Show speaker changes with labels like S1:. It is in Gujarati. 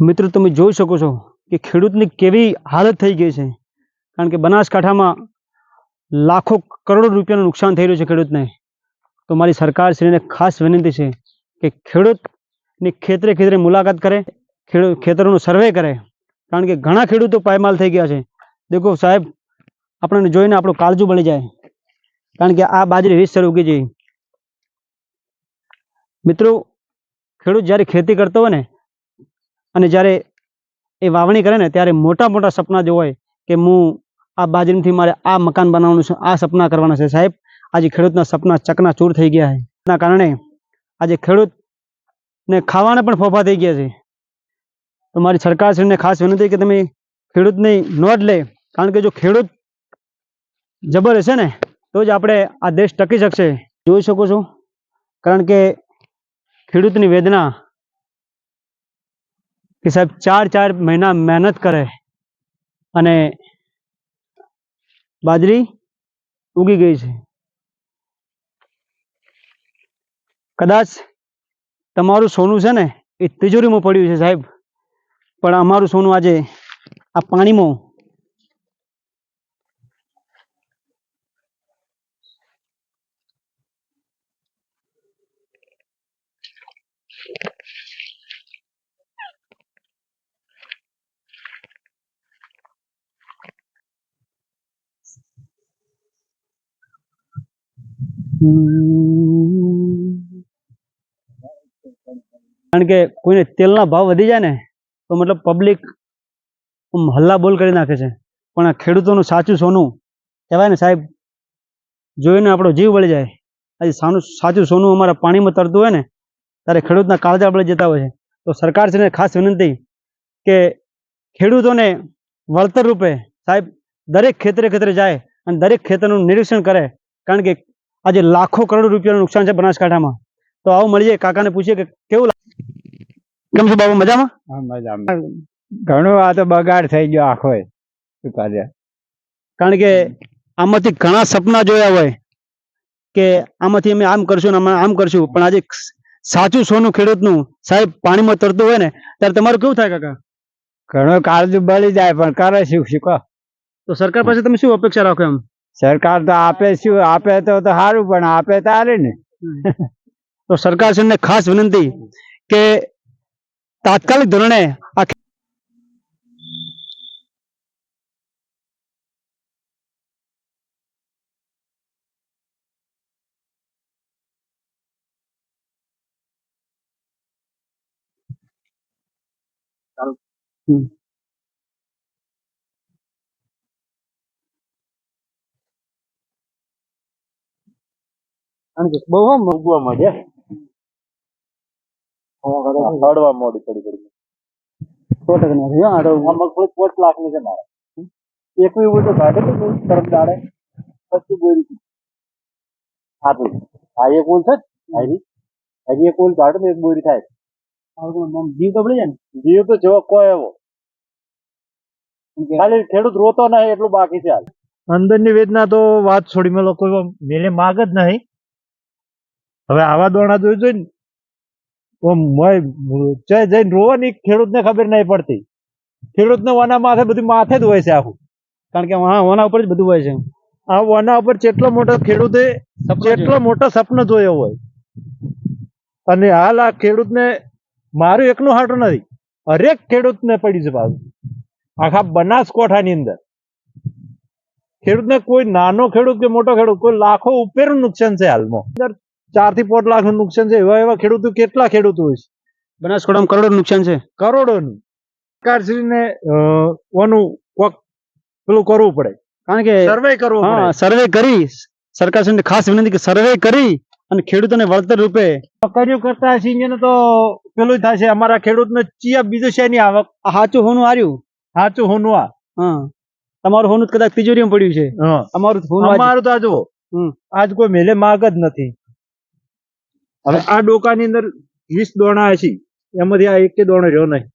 S1: મિત્રો, તમે જોઈ શકો છો કે ખેડૂતની કેવી હાલત થઈ ગઈ છે. કારણ કે બનાસકાંઠામાં લાખો કરોડો રૂપિયાનું નુકસાન થઈ રહ્યું છે ખેડૂતને. તો મારી સરકારશ્રીને ખાસ વિનંતી છે કે ખેડૂતની ખેતરે ખેતરે મુલાકાત કરે ખેડૂત ખેતરોનું સર્વે કરે. કારણ કે ઘણા ખેડૂતો પાયમાલ થઈ ગયા છે. દેખો સાહેબ, આપણને જોઈને આપણું કાળજું બળી જાય. કારણ કે આ બાજરી રીતસર ઉગી જઈ મિત્રો, ખેડૂત જ્યારે ખેતી કરતો હોય ને અને જ્યારે એ વાવણી કરે ને, ત્યારે મોટા મોટા સપના જે હોય કે હું આ બાજરીથી મારે આ મકાન બનાવવાનું છે, આ સપના કરવાના છે. સાહેબ, આજે ખેડૂતના સપના ચકના ચૂર થઈ ગયા છે. એના કારણે આજે ખેડૂતને ખાવાના પણ ફોફા થઈ ગયા છે. તો મારી સરકારશ્રીને ખાસ વિનંતી કે તમે ખેડૂતની નોંધ લે. કારણ કે જો ખેડૂત જબર હશે ને, તો જ આપણે આ દેશ ટકી શકશે. જોઈ શકો છો? કારણ કે ખેડૂતની વેદના કે સાહેબ ચાર ચાર મહિના મહેનત કરે અને બાજરી ઉગી ગઈ છે. કદાચ તમારું સોનું છે ને એ તિજોરીમાં પડ્યું છે સાહેબ, પણ અમારું સોનું આજે આ પાણીમાં કારણ કે કોઈને તેલના ભાવ વધી જાય ને, તો મતલબ પબ્લિક હલ્લા બોલ કરી નાખે છે. પણ આ ખેડૂતોનું સાચું સોનું, કહેવાય ને સાહેબ, જોઈને આપણો જીવ વળી જાય. આજે સાનું, સાચું સોનું અમારા પાણીમાં તરતું હોય ને, ત્યારે ખેડૂતના કાળજા બળી જતા હોય છે. તો સરકારશ્રીને ખાસ વિનંતી કે ખેડૂતોને વળતર રૂપે સાહેબ દરેક ખેતરે ખેતરે જાય અને દરેક ખેતરનું નિરીક્ષણ કરે. કારણ કે આજે લાખો કરોડ રૂપિયાનું નુકસાન છે બનાસકાંઠામાં. તો આવું મળીએ કાકાને પૂછીએ કે કેવું? કેમ છો બાબુ મજામાં?
S2: મજામાં. ઘણું આ તો બગાડ થઈ ગયો આખો શું કરે
S1: કારણ કે આમાંથી ઘણા સપના જોયા હોય કે આમાંથી અમે આમ કરશું ને આમ કરશું. પણ આજે સાચું સોનું ખેડૂતનું સાહેબ પાણીમાં તરતું હોય ને ત્યારે તમારું કેવું થાય કાકા?
S2: ઘણો કાળજું બળી જાય પણ કરે શું શીખો.
S1: તો સરકાર પાસે તમે શું અપેક્ષા રાખો એમ?
S2: સરકાર તો આપે શું? આપે તો તો સારું પણ આપે તો હારે ને.
S1: તો સરકાર સરકારશ્રીને ખાસ વિનંતી કે તાત્કાલિક ધોરણે આ હમ. કારણ કે બહુ આમ
S3: ઉગવા માંડ્યા હળવા મોડી થોડી થોડી
S1: સો ટકા નથી હો, આ તો
S3: મગફળી પોચ લાખની છે મારે. એકવી ઉભું તો કાઢે તો તરફ દાડે પછી બોરી આપી આ એક ઉલ છે ને, હરી હજી એક ઉલ કાઢે તો એક બોરી થાય.
S1: જીવ તો પડી જાય ને.
S3: જીવ તો જો કોઈ એવો. ખાલી ખેડૂત રોતો નહીં એટલું બાકી છે હાલ.
S4: અંદરની વેદના તો વાત છોડી મેં લોકો મેલે માગ જ નહીં. હવે આવા દોણા જોઈ જોઈને જઈને રોવાની ખેડૂતને ખબર નહીં પડતી. ખેડૂતને ઓના માથે બધું માથે જ હોય છે આખું.
S1: કારણ કે હા ઓના ઉપર જ બધું હોય છે.
S4: આ ઓના ઉપર જેટલો મોટો ખેડૂતે જેટલો મોટો સપનો જોયો હોય. અને હાલ આ ખેડૂતને મારું એકનું હાટું નથી. હરેક ખેડૂતને પડી છે પાછું આખા બનાસકોઠાની અંદર. ખેડૂતને કોઈ નાનો ખેડૂત કે મોટો ખેડૂત કોઈ લાખો ઉપેરનું નુકસાન છે હાલમાં. ચારથી પાંચ લાખનું નુકસાન છે. એવા એવા ખેડૂતો કેટલા ખેડૂતો હોય છે?
S1: બનાસકાંઠામાં કરોડો નુકસાન છે.
S4: કરોડોનું. સરકારશ્રીને ઓનું કોક પેલું કરવું પડે.
S1: કારણ કે
S4: સર્વે કરવો
S1: હા સર્વે કરી. સરકારશ્રીને ખાસ વિનંતી કે સર્વે કરી અને ખેડૂતોને વળતર રૂપે.
S4: કર્યું કરતા સિંહ તો પેલું છે અમારા ખેડૂતને ચિયા બીજું શેની આવક.
S1: સાચું હોનું હાર્યું?
S4: સાચું હોનું આ.
S1: હા. તમારું હોનું કદાચ તિજોરીમાં પડ્યું છે. અમારું
S4: અમારું તો આ જુઓ. આજ કોઈ મેલે માગ જ નથી. હવે આ ડોકાની અંદર વીસ દોણા હશે. એમાંથી આ એક દોણો રહ્યો નહીં.